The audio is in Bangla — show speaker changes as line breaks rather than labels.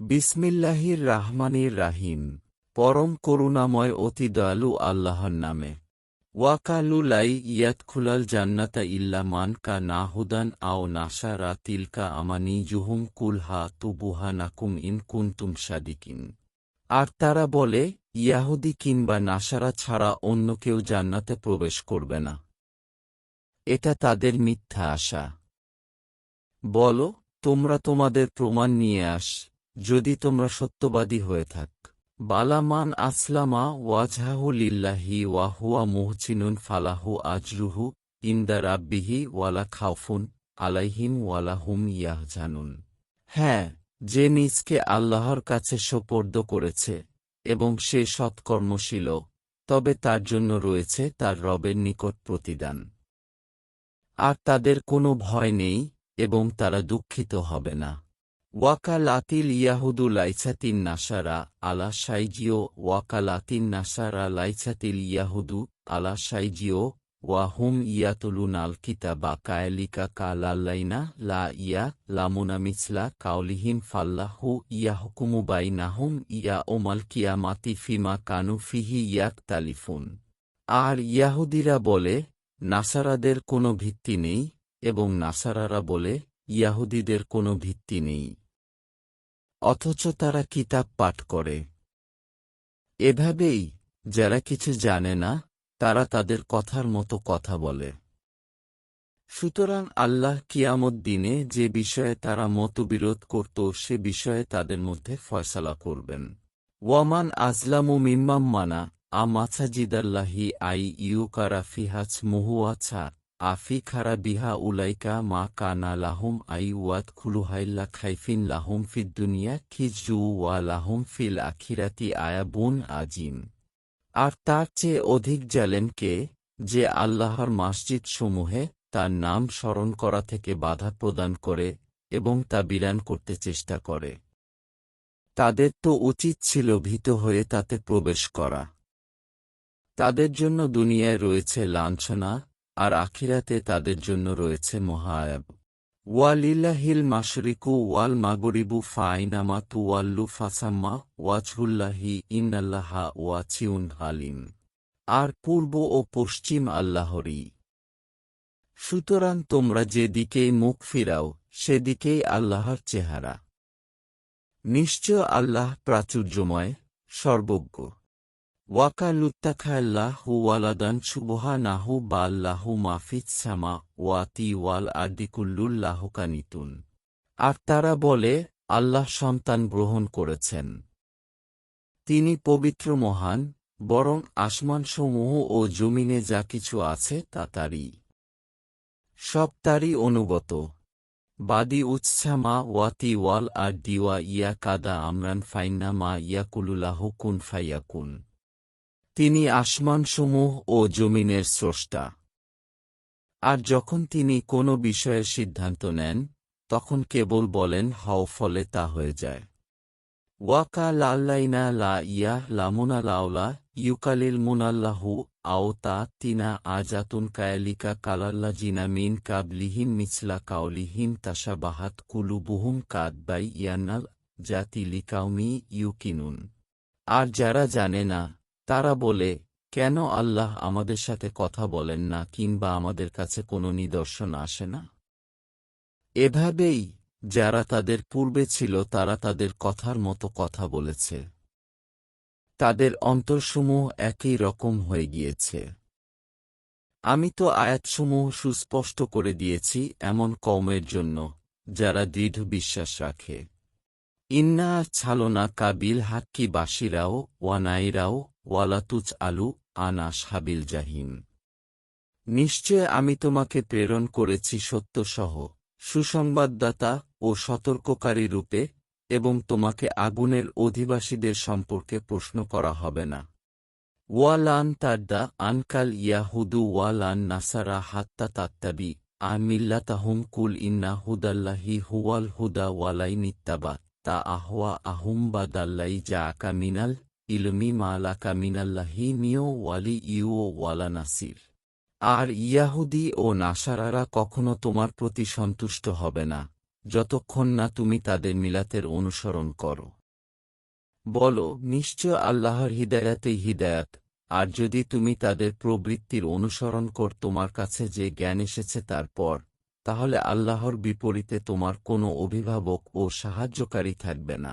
বিসমিল্লাহির রাহমানির রাহিম পরম করুণাময় অতি দয়ালু আল্লাহর নামে। ওয়াকালু লাই ইয়াতখুলাল জান্নাতা ইল্লা মান কা না হুদান আও নাসারা তিলকা আমানি জুহুম কুলহা তুবুহা নাকুম ইন কুন্তুম সাদিকিন। আর তারা বলে, ইয়াহুদি কিংবা নাসারা ছাড়া অন্য কেউ জান্নাতে প্রবেশ করবে না। এটা তাদের মিথ্যা আশা। বলো, তোমরা তোমাদের প্রমাণ নিয়ে আস। যদি তোমরা সত্যবাদী হয়ে থাক। বালামান আসলামা ওয়াজহাহু লিল্লাহি ওয়াহুয়া মুহচিনুন ফালাহু আজরুহু ইন্দা রাব্বিহি ওয়ালা খাউফুন আলাইহিম ওয়ালা হুম ইয়াহজানুন। হ্যাঁ যে নিজকে আল্লাহর কাছে সোপর্দ করেছে এবং সে সৎকর্মশীল, তবে তার জন্য রয়েছে তার রবের নিকট প্রতিদান। আর তাদের কোনো ভয় নেই এবং তারা দুঃখিত হবে না। ওয়াকালাতিল ইয়াহুদু লাইছাতিন নাসারা আলা সাইজিও ওয়াকালাতিন নাসারা লাইছাতিল ইয়াহুদু আলা সাইজিও ওয়াহুম ইয়াতুলুন আল কিতাবা কায়ালিকা কালাল্লাইনা লা ইয়া লামুনা মিছলা কাউলিহিম ফাল্লাহু ইয়াহকুমু বাইনাহুম ইয়া ওমাল কিয়ামাতি ফিমা কানু ফিহি ইয়াক তালিফুন আর ইয়াহুদিরা বলে, নাসারাদের কোনো ভিত্তি নেই এবং নাসারারা বলে, ইয়াহুদিদের কোনো ভিত্তি নেই। অথচ তারা কিতাব পাঠ করে। এভাবেই যারা কিছু জানে না, তারা তাদের কথার মতো কথা বলে। সুতরাং আল্লাহ কিয়ামত দিনে যে বিষয়ে তারা মতবিরোধ করত, সে বিষয়ে তাদের মধ্যে ফয়সালা করবেন। ওয়ামান আজলামু মিম্মাম মানা, আ মাছাজিদাল্লাহি আই ইউকারা ফিহাজ মুহুয়াছা আফি খারা বিহা উলাইকা মা কানা লাহুম আই ওয়াত খুলুহাইল্লা খাইফিন লাহুম ফিদ দুনিয়া খিজু ওয়া লাহুম ফিল আখিরাতি আয়াবুন আজিম আর তার চেয়ে অধিক জালেম কে যে আল্লাহর মসজিদ সমূহে তার নাম স্মরণ করা থেকে বাধা প্রদান করে এবং তা বিরান করতে চেষ্টা করে। তাদের তো উচিত ছিল ভীত হয়ে তাতে প্রবেশ করা। তাদের জন্য দুনিয়ায় রয়েছে লাঞ্ছনা আর আখিরাতে তাদের জন্য রয়েছে মহায়াব। ওয়ালিল্লাহিল মাশরিকু ওয়াল মাগরিবু ফাইনামা তুয়াল্লু ফাসাম্মা ওয়াজহুল্লাহি ইন্নাল্লাহা ওয়াচিউন হালিম। আর পূর্ব ও পশ্চিম আল্লাহরই। সুতরাং তোমরা যে দিকেই মুখ ফিরাও, সেদিকেই আল্লাহর চেহারা। নিশ্চয় আল্লাহ প্রাচুর্যময়, সর্বজ্ঞ। ওয়াকালুত্তাখাল্লাহু ওয়ালাদান সুবহা নাহু বাল্লাহু মাফিজ সামা ওয়াতি ওয়াল আর্দিকুল্লুল্লাহ কানিতুন। আর তারা বলে, আল্লাহ সন্তান গ্রহণ করেছেন। তিনি পবিত্র মহান, বরং আসমানসমূহ ও জমিনে যা কিছু আছে তা তারই। সব তারই অনুগত। বাদি উৎসা মা ওয়াতি ওয়াল আর দিওয়া ইয়া কাদা আমরান ফাইন্না মা ইয়াকুলুলাহ কুন ফাইয়াকুন। তিনি আসমানসমূহ ও জমিনের স্রষ্টা। আর যখন তিনি কোনো বিষয়ে সিদ্ধান্ত নেন, তখন কেবল বলেন, হাও, ফলে তা হয়ে যায়। ওয়াকা লাল্লাইনা লা ইয়া লামুনা লাউলা ইউকালিল মুনাল্লাহু আও তা তিনা আজাতুন কায়ালিকা কালাল্লা জিনা মিন কাবলিহিম মিছলা তাসাবাহাত কুলুবুহুম কাদ বাই ইয়ান্নাল জাতি লিকাউমি ইউকিনুন। আর যারা জানে না তারা বলে, কেন আল্লাহ আমাদের সাথে কথা বলেন না কিংবা আমাদের কাছে কোনো নিদর্শন আসে না? এভাবেই যারা তাদের পূর্বে ছিল তারা তাদের কথার মতো কথা বলেছে। তাদের অন্তরসমূহ একই রকম হয়ে গিয়েছে। আমি তো আয়াতসমূহ সুস্পষ্ট করে দিয়েছি এমন কমের জন্য, যারা দৃঢ় বিশ্বাস রাখে। ইন্না ছালনা কাবিল হাক্কি বাসিরাও ওয়ানাইরাও ওয়ালাতুচ আলু আনা সাবিল জাহিম। নিশ্চয় আমি তোমাকে প্রেরণ করেছি সত্যসহ, সুসংবাদদাতা ও সতর্ককারী রূপে, এবং তোমাকে আগুনের অধিবাসীদের সম্পর্কে প্রশ্ন করা হবে না। ওয়ালান তাদ্দা আনকাল ইয়াহুদু ওয়ালান নাসারা হাত্তা তাত্তাবি আমিল্লাতাহুম কুল ইন্না হুদাল্লাহি হুয়াল হুদা ওয়ালাই নিত্তাবা তা আহওয়া আহুম বা দাল্লাই যা আকা মিনাল ইলমি মালাকা মিনাল্লাহি মিও ওয়ালি ইউ ওয়ালা নাসির আর ইয়াহুদি ও নাসারারা কখনো তোমার প্রতি সন্তুষ্ট হবে না, যতক্ষণ না তুমি তাদের মিলাতের অনুসরণ করো। বলো, নিশ্চয় আল্লাহর হিদায়াতেই হিদায়াত, আর যদি তুমি তাদের প্রবৃত্তির অনুসরণ কর তোমার কাছে যে জ্ঞান এসেছে তারপর তাহলে আল্লাহর বিপরীতে তোমার কোনো অভিভাবক ও সাহায্যকারী থাকবে না।